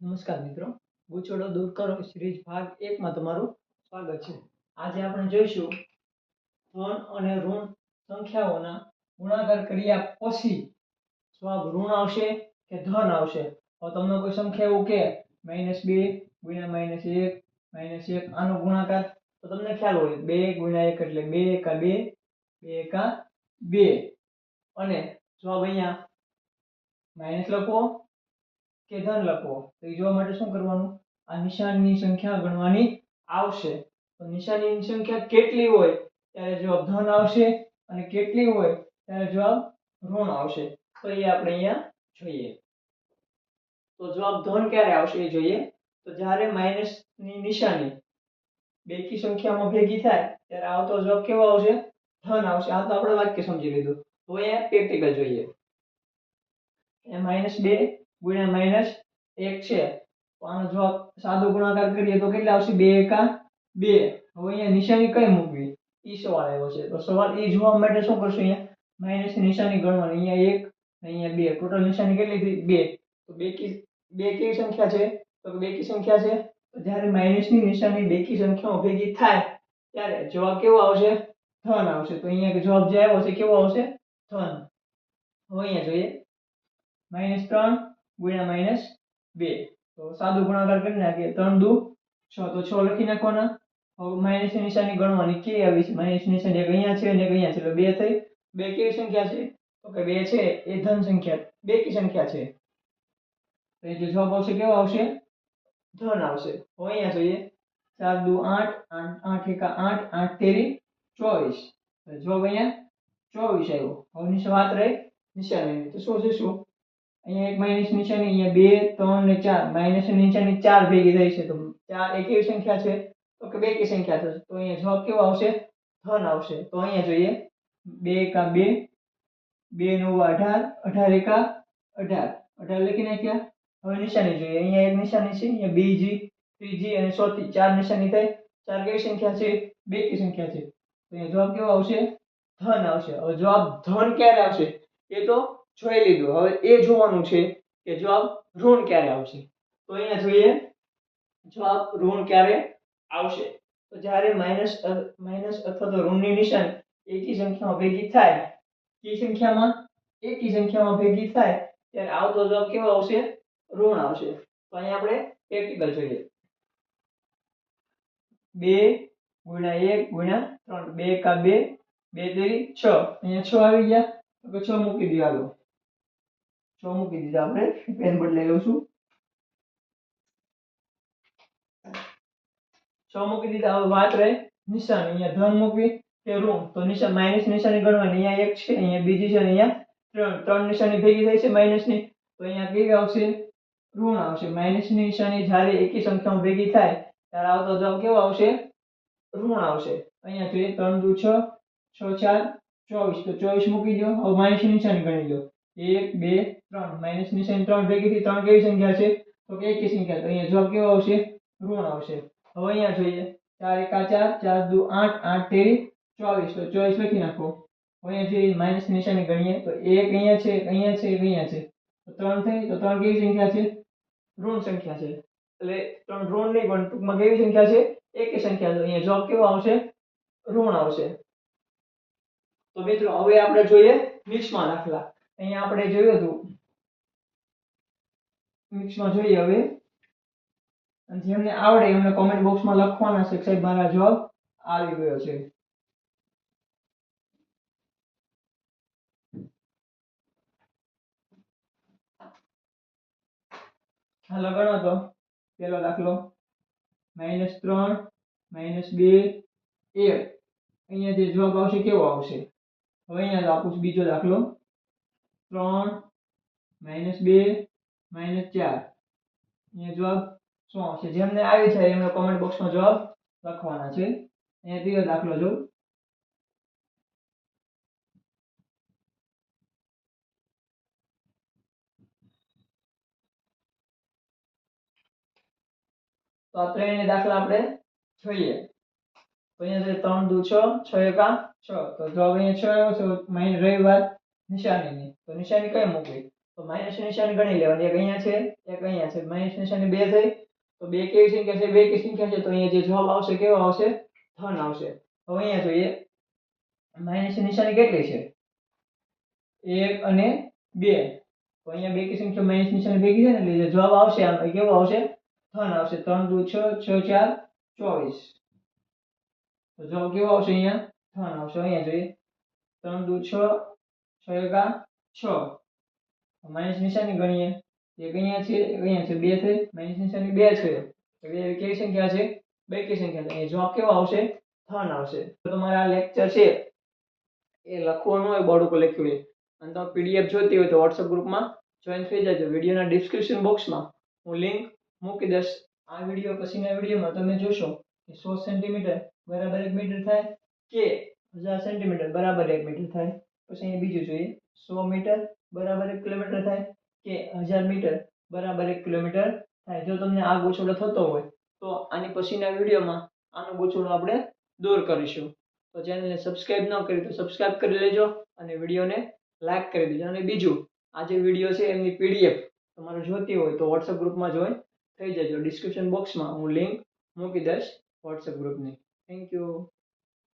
નમસ્કાર મિત્રો. ગુચોડો દૂર કરો. સિરીઝ ભાગ એકમાં તમારું સ્વાગત છે. આજે આપણે જોઈશું ધન અને ઋણ સંખ્યાઓના ગુણાકાર કર્યા પછી જવાબ ઋણ આવશે કે ધન આવશે? તો તમને કોઈ સંખ્યા એવું કે માઇનસ બે ગુણ્યા માઇનસ એક માઇનસ એક આનો ગુણાકાર? તો તમને ખ્યાલ હોય, બે ગુણ્યા એક એટલે બે એકા બે બે એકા બે. અને જવાબ અહીંયા માઇનસ લખવો કે ધન લખવો તો એ જોવા માટે શું કરવાનું? આ નિશાનની સંખ્યા ગણવાની આવશે. તો નિશાનીની સંખ્યા કેટલી હોય? ત્યારે જવાબ ધન આવશે અને કેટલી હોય? ત્યારે જવાબ ઋણ આવશે. તો એ આપણે અહીંયા જોઈએ. તો જવાબ ધન ક્યારે આવશે એ જોઈએ. તો જ્યારે માઇનસની નિશાની બેકી સંખ્યામાં ભેગી થાય, ત્યારે આવતો જવાબ કેવો આવશે? ધન આવશે. આ તો આપણે વાક્ય સમજી લીધું. તો અહીંયા પ્રેક્ટિકલ જોઈએ. એ માઇનસ બે ગુણ્યા માઇનસ એક છે. આનો જવાબ સાદો ગુણાકાર કરીએ તો કેટલા આવશે? બે એકા બે. હવે અહીંયા નિશાની કઈ મૂકવી? ઈ સવાલ આવ્યો છે. તો સવાલ એ જોવા માટે શું કરશું અહીંયા? માઇનસ નિશાની ગણવાની. અહીંયા એક, અહીંયા બે. ટોટલ નિશાની કેટલી થઈ? બે. તો બે કી, બે કેવી સંખ્યા છે? તો બે બેકી સંખ્યા છે? તો જ્યારે માઇનસની નિશાની બેકી સંખ્યાઓ ભેગી થાય, ત્યારે જવાબ કેવો આવશે? ધન આવશે. તો અહીંયા જવાબ જે આવ્યો છે, કેવો આવશે? ધન. હવે અહીંયા જોઈએ. માઇનસ ત્રણ ગુણ્યા માઇનસ બે. તો સાદું ગુણાકાર કરી નાખીએ. ત્રણ દુ છ. તો છ લખી નાખવાના. હવે માઇનસ નિશાની ગણવાની કે આવી છે? માઇનસ નિશાની એક અહીંયા છે અને એક અહીંયા છે. એટલે બે થઈ. બે કેવી સંખ્યા છે? તો કે બે છે. એ ધન સંખ્યા. બે કી સંખ્યા છે? તો એ જે જવાબ આવશે કેવો આવશે? ધન આવશે. હવે અહીંયા જોઈએ. ચાર દુ આઠ. આઠ આઠ એકા આઠ આઠ તેરી ચોવીસ. જવાબ અહીંયા ચોવીસ આવ્યો. હવે નિશા વાત રહી. નિશાની. તો શું છે શું? અહીંયા એક માઇનસ નિશાની અહીંયા બે, ત્રણ ને ચાર. માઇનસ નિશાની ચાર ભેગી થઈ છે. તો ચાર એક એવી સંખ્યા છે. તો કે બે કી સંખ્યા થશે? તો અહીંયા જવાબ કેવો આવશે? ધન આવશે. તો અહીંયા જોઈએ. બે એકા બે બે નવ અઢાર અઢાર એકા અઢાર. અઢાર લખી નાખ્યા. હવે નિશાની જોઈએ. અહીંયા એક નિશાની છે. અહીંયા બીજી ત્રીજી અને ચોથી ચાર નિશાની થાય. ચાર કેવી સંખ્યા છે? બે કી સંખ્યા છે. તો અહીંયા જવાબ કેવો આવશે? ધન આવશે. હવે જવાબ ધન ક્યારે આવશે? એ તો જોઈ લીધું. હવે એ જોવાનું છે કે જવાબ ઋણ ક્યારે આવશે? તો અહીંયા જોઈએ, જવાબ ઋણ ક્યારે આવશે? તો જ્યારે માઇનસ માઇનસ અથવા તો ઋણની નિશાન એકી સંખ્યામાં ભેગી થાય એ સંખ્યામાં, એકી સંખ્યામાં ભેગી થાય, ત્યારે આવતો જવાબ કેવો આવશે? ઋણ આવશે. તો અહીંયા આપણે પ્રેક્ટિકલ જોઈએ. બે ગુણ્યા એક ગુણ્યા ત્રણ. બે કા બે બે તેરી છ. અહીંયા છ આવી ગયા. તો છ મૂકી દો હાલો. છ મૂકી દીધા આપણે? પેન બદલાઈ લઉં છું? છ મૂકી દીધા, હવે વાત રહે નિશાન. અહીંયા ધન મૂકવી કે ઋણ? તો નિશાન માઇનસ નિશાની ગણવાની. અહીંયા એક છે, અહીંયા બીજી છે અહીંયા ત્રણ. ત્રણ નિશાની ભેગી થઈ છે માઇનસની. તો અહીંયા કેવી આવશે? ઋણ આવશે. માઇનસની નિશાની જ્યારે એકી સંખ્યામાં ભેગી થાય, ત્યારે આવતો જવાબ કેવો આવશે? ઋણ આવશે. અહીંયા જોઈએ, ત્રણ દુ છ છ ચાર, ચોવીસ. તો ચોવીસ મૂકી દો હવે માઇનસ નિશાની ગણી લો એક, બે, ત્રણ. માઇનસ નિશાની ત્રણ ભેગી થી ત્રણ કેવી સંખ્યા છે? તો કે એકી સંખ્યા. તો અહીંયા જવાબ કેવો આવશે? ઋણ આવશે. હવે અહીંયા જોઈએ. ચાર, એકા ચાર ચાર, દુ, આઠ આઠ, તેરી, ચોવીસ. તો ચોવીસ લખી નાખો. અહીંયા માઇનસ નિશાની ગણીએ. તો એક અહીંયા છે અહીંયા છે અહીંયા છે. તો ત્રણ થઈ, તો ત્રણ કેવી સંખ્યા છે? ઋણ સંખ્યા છે. એટલે ત્રણ ઋણ નહીં, પણ ટૂંકમાં કેવી સંખ્યા છે? એકી સંખ્યા. છે અહીંયા જવાબ કેવો આવશે? ઋણ આવશે. તો મિત્રો, હવે આપણે જોઈએ મિક્સમાં દાખલા. અહીંયા આપણે જોયું હતું. મિક્સમાં જોઈએ હવે. જેમને આવડે એમને કોમેન્ટ બોક્સમાં લખવાના છે સાહેબ મારા જવાબ આવી ગયો છે. હાલો, ગણો તો. પેલો દાખલો. માઇનસ ત્રણ માઇનસ બે, એક. અહીંયા જે જવાબ આવશે, કેવો આવશે? હવે અહીંયા આપું છું બીજો દાખલો. ત્રણ માઇનસ બે માઇનસ ચાર. અહીંયા જવાબ શું આવશે? જેમને આવી છે એમને કોમેન્ટ બોક્સમાં જવાબ લખવાના છે. અહીંયા ત્રીજો દાખલો જો તો આ ત્રણેય દાખલા આપણે જોઈએ. તો અહીંયા છે ત્રણ દુ છ છ એકા છ. તો જવાબ અહીંયા છ આવ્યો છે માઇન રહી વાત નિશાનીની. તો નિશાની કઈ મૂકવી? તો માઇનસ નિશાની ગણી લેવાની, એક અહીંયા છે, એક અહીંયા છે. માઇનસ નિશાની બે થઈ તો બે કેવી સંખ્યા છે? બે કેવી સંખ્યા છે? તો અહીંયા જે જવાબ આવશે, કેવો આવશે? ધન આવશે. હવે અહીંયા જોઈએ માઇનસ નિશાની કેટલી છે? એક અને બે. તો અહીંયા બે કી સંખ્યા? માઇનસ નિશાની ભેગી છે ને એટલે જવાબ આવશે, આમ કેવો આવશે? ધન આવશે. ત્રણ, દુ, છ છ, ચાર, ચોવીસ. તો જવાબ કેવો આવશે અહીંયા? ધન આવશે. અહીંયા જોઈએ. ત્રણ, દુ, છ છ, એકા છ. માઇનસ નિશાની ગણીએ. એક અહીંયા છે અહીંયા છે બે થઈ માઇનસ નિશાની બે છે. એટલે કેવી સંખ્યા છે? બે કે સંખ્યા. છે જવાબ કેવો આવશે? થન આવશે. તો તમારે આ લેક્ચર છે. એ લખવાનું હોય બોર્ડ ઉપર લખ્યું હોય. અને તમે પીડીએફ જોતી હોય તો વોટ્સઅપ ગ્રુપમાં જોઈન થઈ જજો. વિડીયોના ડિસ્ક્રિપ્શન બોક્સમાં હું લિંક મૂકી દઈશ. આ વીડિયો પછીના વિડીયોમાં તમે જોશો કે સો સેન્ટીમીટર બરાબર એક મીટર થાય કે હજાર સેન્ટીમીટર બરાબર એક મીટર થાય. પછી અહીંયા બીજું જોઈએ. સો મીટર બરાબર એક કિલોમીટર થાય કે હજાર મીટર બરાબર એક કિલોમીટર થાય. જો તમને આ ગોચવડો થતો હોય, તો આની પછીના વિડીયોમાં આનો ગોચવડો આપણે દૂર કરીશું. તો ચેનલને સબસ્ક્રાઇબ ન કરી તો સબસ્ક્રાઇબ કરી લેજો અને વિડીયોને લાઈક કરી દેજો. અને બીજું, આ જે વીડિયો છે એમની પીડીએફ તમારે જોતી હોય તો વોટ્સઅપ ગ્રુપમાં જોઈન થઈ જજો. ડિસ્ક્રિપ્શન બોક્સમાં હું લિંક મૂકી દઈશ વોટ્સઅપ ગ્રુપની. Thank you